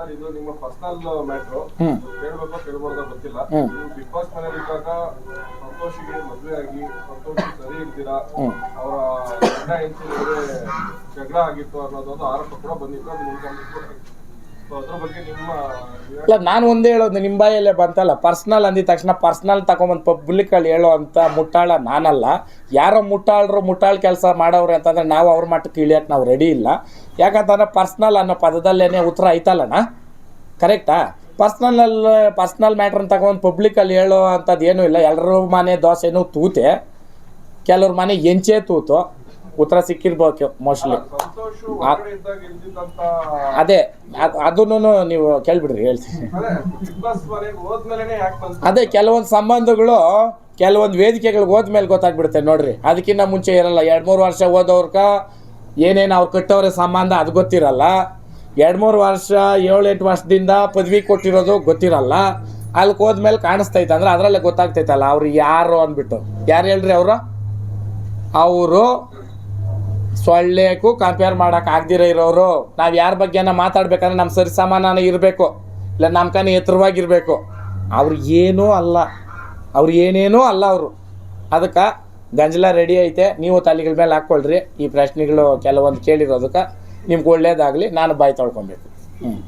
Sir ಇದು ನಿಮ್ಮ personal matter. ಕೇಳ್ಬೇಕೋ ಕೇಳ್ಬಾರ್ದೋ ಗೊತ್ತಿಲ್ಲ. ಬಿಗ್ ಬಾಸ್ ಮನೇಲಿ ಇದ್ದಾಗ ಸಂತೋಷಿಗೆ ಮದ್ವೆ ಆಗಿ ಸಂತೋಷ್ ಸರಿ ಇರ್ತೀರಾ. ಅವರ ಗಂಡ ಹೆಂಡತಿ ಜಗಳ ಆಗಿತ್ತು ಅನ್ನೋದೊಂದು ಆರೋಪ ಕೂಡ ಬಂದಿತ್ತು. ಅದು ನಿಮ್ಗೆ ಅಲ್ಲ ನಾನು ಒಂದೇ ಹೇಳೋದು ನಿಮ್ಮ ಬಾಯಲ್ಲೇ ಬಂತಲ್ಲ, ಪರ್ಸ್ನಲ್ ಅಂದಿದ ತಕ್ಷಣ ಪರ್ಸ್ನಲ್ ತಗೊಂಬಂದು ಪಬ್ಲಿಕಲ್ಲಿ ಹೇಳೋ ಅಂತ ಮುಟ್ಟಾಳ ನಾನಲ್ಲ. ಯಾರೋ ಮುಟ್ಟಾಳರು ಮುಟ್ಟಾಳ ಕೆಲಸ ಮಾಡೋರು ಅಂತಂದ್ರೆ ನಾವು ಅವ್ರ ಮಟ್ಟಕ್ಕೆ ಇಳಿಯೋಕೆ ನಾವು ರೆಡಿ ಇಲ್ಲ. ಯಾಕಂತಂದ್ರೆ ಪರ್ಸ್ನಲ್ ಅನ್ನೋ ಪದದಲ್ಲೇನೆ ಉತ್ತರ ಐತಲ್ಲಣ್ಣ? ಕರೆಕ್ಟಾ ಪರ್ಸ್ನಲ್ ಪರ್ಸ್ನಲ್ ಮ್ಯಾಟ್ರನ್ನ ತಗೊಂಡು ಪಬ್ಲಿಕಲ್ಲಿ ಹೇಳೋ ಅಂಥದ್ದು ಏನೂ ಇಲ್ಲ. ಎಲ್ಲರೂ ಮನೆ ದೋಸೆನೂ ತೂತೆ. ಕೆಲವ್ರ ಮನೆ ಎಂಚೆ ತೂತು. ಉತ್ತರ ಸಿಕ್ಕಿರ್ಬೇಕು ಮೋಸ್ಟ್ಲಿ. ಅದೇ ಅದನ್ನು ನೀವು ಕೇಳ್ಬಿಡ್ರಿ, ಹೇಳ್ತೀನಿ. ಅದೇ, ಕೆಲವೊಂದು ಸಂಬಂಧಗಳು, ಕೆಲವೊಂದು ವೇದಿಕೆಗಳಿಗೆ ಹೋದ್ಮೇಲೆ ಗೊತ್ತಾಗ್ಬಿಡುತ್ತೆ ನೋಡ್ರಿ. ಅದಕ್ಕಿಂತ ಮುಂಚೆ ಇರಲ್ಲ, ಎರಡು ಮೂರು ವರ್ಷ ಓದೋರ್ಕ ಏನೇನು ಅವ್ರು ಕಟ್ಟೋರ ಸಂಬಂಧ ಅದು ಗೊತ್ತಿರಲ್ಲ. ಎರಡು ಮೂರು ವರ್ಷ ಏಳು ಎಂಟು ವರ್ಷದಿಂದ ಪದವಿ ಕೊಟ್ಟಿರೋದು ಗೊತ್ತಿರಲ್ಲ. ಅಲ್ಲಿಗೆ ಹೋದ್ಮೇಲೆ ಕಾಣಿಸ್ತೈತೆ, ಅಂದ್ರೆ ಅದರಲ್ಲೇ ಗೊತ್ತಾಗ್ತೈತಲ್ಲ, ಅವ್ರು ಯಾರು ಅಂದ್ಬಿಟ್ಟು. ಯಾರು ಹೇಳ್ರಿ ಅವರು? ಅವರು ಸೊಳ್ಳೆಗೂ ಕಂಪೇರ್ ಮಾಡೋಕೆ ಆಗ್ದಿರ ಇರೋರು. ನಾವು ಯಾರ ಬಗ್ಗೆನ ಮಾತಾಡ್ಬೇಕಂದ್ರೆ ನಮ್ಮ ಸರಿ ಸಮಾನ ಇರಬೇಕು. ಇಲ್ಲ ನಮ್ಮ ಕನ ಎತ್ತರವಾಗಿರಬೇಕು. ಅವ್ರು ಏನೂ ಅಲ್ಲ. ಅವ್ರು ಏನೇನೂ ಅಲ್ಲ ಅವರು. ಅದಕ್ಕೆ ಗಂಜಲ ರೆಡಿ ಐತೆ. ನೀವು ತಲೆಗಳ ಮೇಲೆ ಹಾಕ್ಕೊಳ್ರಿ. ಈ ಪ್ರಶ್ನೆಗಳು ಕೆಲವೊಂದು ಕೇಳಿರೋದಕ್ಕೆ ನಿಮ್ಗೆ ಒಳ್ಳೇದಾಗಲಿ. ನಾನು ಬಾಯಿ ತೊಳ್ಕೊಬೇಕು. ಹ್ಞೂ